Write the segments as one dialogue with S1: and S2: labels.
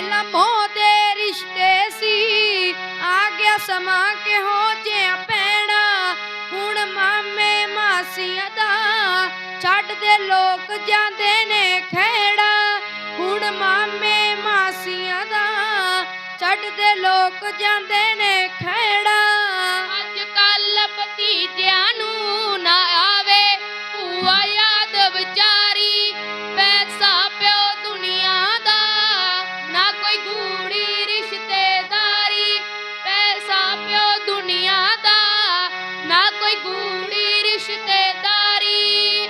S1: ਪਹਿਲਾਂ ਮੋਹ ਦੇ ਰਿਸ਼ਤੇ ਸੀ, ਆ ਗਿਆ ਸਮਾਂ ਕਿ ਹੋ ਜੇ ਪੈਣਾ। ਹੁਣ ਮਾਮੇ ਮਾਸੀਆਂ ਦਾ ਛੱਡਦੇ ਲੋਕ ਜਾਂਦੇ ਨੇ ਖੇੜਾ। ਹੁਣ ਮਾਮੇ ਮਾਸੀਆਂ ਦਾ ਛੱਡਦੇ ਲੋਕ ਜਾਂਦੇ ਨੇ ਖੇੜਾ।
S2: ਰਿਸ਼ਤੇਦਾਰੀ।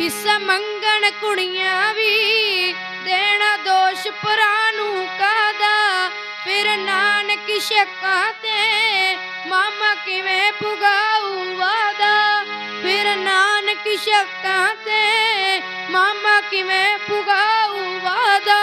S1: ਹਿੱਸਾ ਮੰਗਣ ਕੁੜੀਆਂ ਵੀ ਦੇਣਾ ਦੋਸ਼ ਭਰਾ ਨੂੰ ਕਾਦਾ ਫਿਰ ਨਾਨਕ ਸ਼ੱਕਾਂ ਤੇ ਮਾਮਾ ਕਿਵੇਂ ਪੁਗਾ ਨਾਨਕ ਤੇ ਮਾਮਾ ਕਿਵੇਂ ਪੁਗਾਉ ਵਾਦਾ?